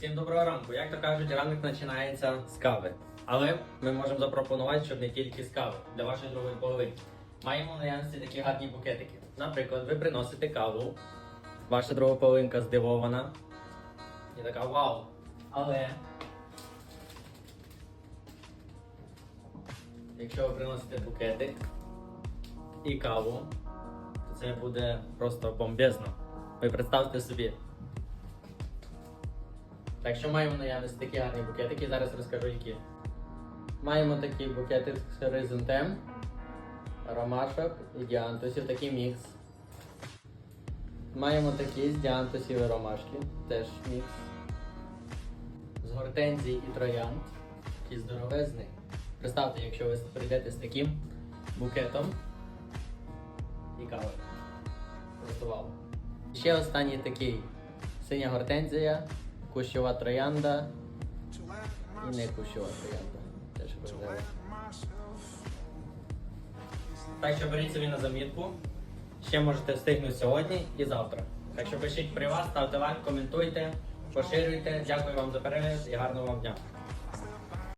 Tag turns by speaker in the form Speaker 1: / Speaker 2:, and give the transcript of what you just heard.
Speaker 1: Всім доброго ранку. Як то кажуть, ранок починається з кави. Але ми можемо запропонувати, щоб не тільки з кави для вашої другої половини. Маємо в наявності такі гарні букетики. Наприклад, ви приносите каву, ваша друга половинка здивована. І така вау. Але. Якщо ви приносите букетик і каву, то це буде просто бомбезно. Ви представте собі. Так що маємо наявності такі гарні букетики, зараз розкажу які. Маємо такий букетик з хризантем, ромашок і діантусів, такий мікс. Маємо такі з діантусів і ромашки, теж мікс. З гортензій і троянд, такий здоровезний. Представте, якщо ви прийдете з таким букетом і кавою. Ще останній такий синя гортензія, кущова троянда і не кущова троянда. Теж важливо. Так що беріть собі на замітку. Ще можете встигнути сьогодні і завтра. Так що пишіть при вас, ставте лайк, коментуйте, поширюйте. Дякую вам за перегляд і гарного вам дня.